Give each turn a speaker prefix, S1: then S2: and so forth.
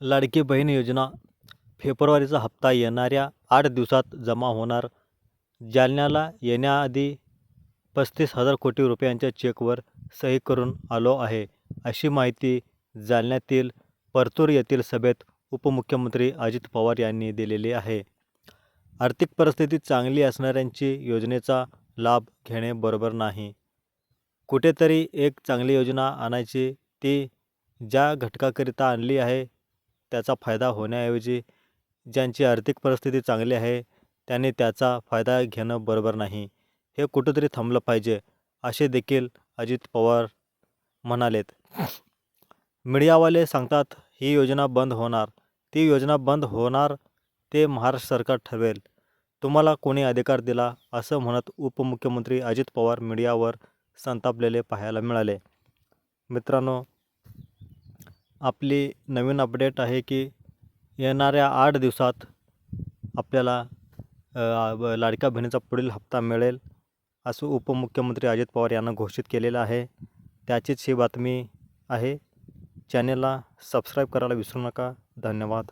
S1: लाडकी बहीण योजना. फेब्रुवारीचा हप्ता येणाऱ्या आठ दिवसात जमा होणार. जालन्याला येण्याआधी पस्तीस हजार कोटी रुपयांच्या चेकवर सही करून आलो आहे अशी माहिती जालन्यातील परतूर येथील सभेत उपमुख्यमंत्री अजित पवार यांनी दिलेली आहे. आर्थिक परिस्थिती चांगली असणाऱ्यांची योजनेचा लाभ घेणे बरोबर नाही. कुठेतरी एक चांगली योजना आणायची ती ज्या घटकाकरिता आणली आहे त्याचा फायदा होण्याऐवजी ज्यांची आर्थिक परिस्थिती चांगली आहे त्यांनी त्याचा फायदा घेणं बरोबर नाही. हे कुठंतरी थांबलं पाहिजे असे देखील अजित पवार म्हणालेत. मीडियावाले सांगतात ही योजना बंद होणार. ती योजना बंद होणार ते महाराष्ट्र सरकार ठरवेल. तुम्हाला कोणी अधिकार दिला असं म्हणत उपमुख्यमंत्री अजित पवार मीडियावर संतापलेले पाहायला मिळाले. मित्रांनो आपली नवीन अपडेट आहे की येणाऱ्या आठ दिवसात आपल्याला लाडक्या बहिणीचा पुढील हप्ता मिळेल असं उपमुख्यमंत्री अजित पवार यांना घोषित केलेलं आहे. त्याचीच ही बातमी आहे. चॅनेलला सबस्क्राईब करायला विसरू नका. धन्यवाद.